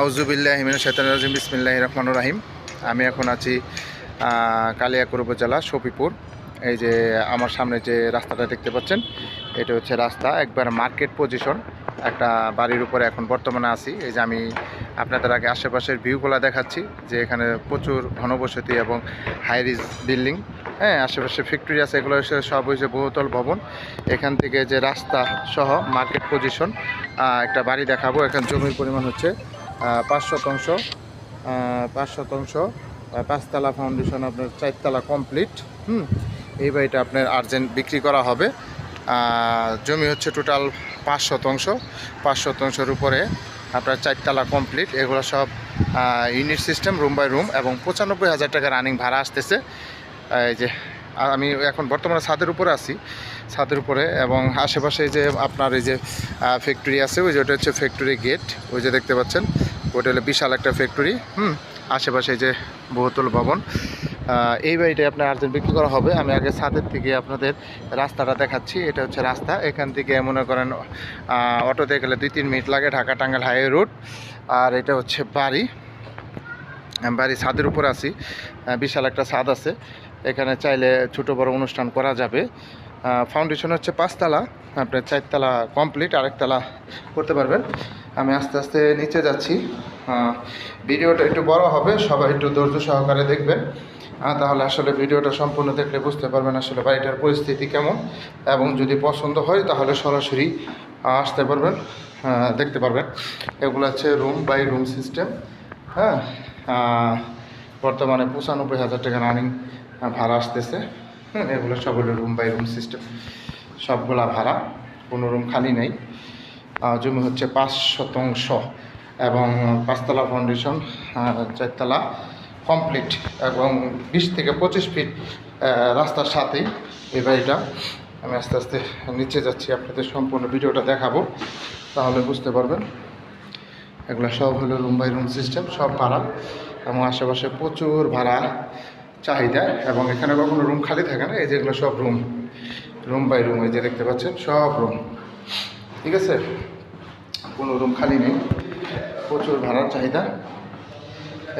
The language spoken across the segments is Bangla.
আউজুবিল্লাহ হিমিন শৈতান রাজিম বিসমিল্লাহ রহমান রাহিম। আমি এখন আছি কালিয়াকুর উপজেলা, শফিপুর। এই যে আমার সামনে যে রাস্তাটা দেখতে পাচ্ছেন, এটা হচ্ছে রাস্তা, একবার মার্কেট পজিশন। একটা বাড়ির উপরে এখন বর্তমানে আছি। এই যে আমি আপনাদের আগে আশেপাশের ভিউগুলো দেখাচ্ছি, যে এখানে প্রচুর ঘনবসতি এবং হাই রিজ বিল্ডিং হ্যাঁ আশেপাশে ফ্যাক্টরি আছে, এগুলো সব হয়েছে বহুতল ভবন। এখান থেকে যে রাস্তা সহ মার্কেট পজিশন একটা বাড়ি দেখাবো। এখানে জমির পরিমাণ হচ্ছে পাঁচ শতাংশ পাঁচ শতাংশ পাঁচতলা ফাউন্ডেশন আপনার চারতলা কমপ্লিট হুম? এই বাড়িটা আপনার আর্জেন্ট বিক্রি করা হবে। জমি হচ্ছে টোটাল পাঁচ শতাংশ। পাঁচ শতাংশের উপরে আপনার চারতলা কমপ্লিট এগুলো সব unit system room by room এবং পঁচানব্বই হাজার টাকা রানিং ভাড়া আসতেছে। এই যে, আমি এখন বর্তমানে ছাদের উপরে আছি, ছাদের উপরে এবং আশেপাশে যে আপনার এই যে ফ্যাক্টরি আছে, ওই যে ওটা হচ্ছে ফ্যাক্টরি গেট ওই যে দেখতে পাচ্ছেন। ওটা বিশাল একটা ফ্যাক্টরি হুম? আশেপাশে যে বহুতল ভবন। এই বাড়িটা আপনার আর্জেন্ট বিক্রি করা হবে। আমি আগে ছাদের থেকে আপনাদের রাস্তাটা দেখাচ্ছি। এটা হচ্ছে রাস্তা। এখান থেকে মনে করেন অটোতে গেলে দুই তিন মিনিট লাগে ঢাকা টাঙ্গাল হাইওয়ে রোড। আর এটা হচ্ছে বাড়ি। বাড়ি ছাদের উপর আছি। বিশাল একটা ছাদ আছে। এখানে চাইলে ছোটো বড় অনুষ্ঠান করা যাবে। ফাউন্ডেশন হচ্ছে পাঁচতলা। আপনার চারতলা কমপ্লিট আরেকতলা করতে পারবেন। আমি আস্তে আস্তে নিচে যাচ্ছি। ভিডিওটা একটু বড় হবে, সবাই একটু ধৈর্য সহকারে দেখবেন। তাহলে আসলে ভিডিওটা সম্পূর্ণ দেখলে বুঝতে পারবেন আসলে বাড়িটার পরিস্থিতি কেমন এবং যদি পছন্দ হয় তাহলে সরাসরি আসতে পারবেন দেখতে পারবেন। এগুলো হচ্ছে রুম বাই রুম সিস্টেম হ্যাঁ? বর্তমানে পঁচানব্বই হাজার টাকা রানিং ভাড়া আসতেছে। এগুলো সবগুলো রুম বাই রুম সিস্টেম সবগুলা ভাড়া, কোনো রুম খালি নেই। জমি হচ্ছে পাঁচ শতাংশ এবং পাঁচতলা ফাউন্ডেশন চারতলা কমপ্লিট এবং বিশ থেকে পঁচিশ ফিট রাস্তার সাথেই এই বাড়িটা। আমি আস্তে আস্তে নিচে যাচ্ছি, আপনাদের সম্পূর্ণ ভিডিওটা দেখাবো, তাহলে বুঝতে পারবেন। এগুলো সব হলো রুম বাই রুম সিস্টেম সব ভাড়া। এবং আশেপাশে প্রচুর ভাড়া চাহিদা এবং এখানে কখনো রুম খালি থাকে না, এই যেগুলো সব রুম রুম বাই রুম এই যে দেখতে পাচ্ছেন, সব রুম ঠিক আছে? কোনো রুম খালি নেই। প্রচুর ভাড়ার চাহিদা।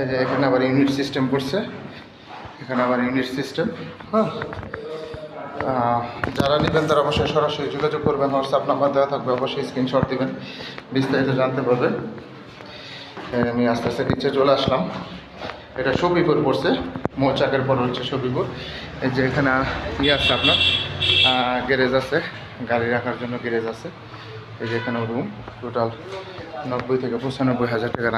এই যে এখানে আবার ইউনিট সিস্টেম করছে। এখানে আবার ইউনিট সিস্টেম হ্যাঁ। যারা নেবেন তারা অবশ্যই সরাসরি যোগাযোগ করবেন। হোয়াটসঅ্যাপ নাম্বার দেওয়া থাকবে। অবশ্যই স্ক্রিনশট দেবেন। বিস্তারিত জানতে পারবেন এই আমি আস্তে আস্তে নিচে চলে আসলাম। এটা সবিপুর পড়ছে। মৌচাকের পর হচ্ছে সবিপুর এই যে এখানে ইয়ে আছে আপনার। গ্যারেজ আছে। গাড়ি রাখার জন্য গ্যারেজ আছে। এই যে এখানে রুম টোটাল নব্বই থেকে পঁচানব্বই হাজার টাকা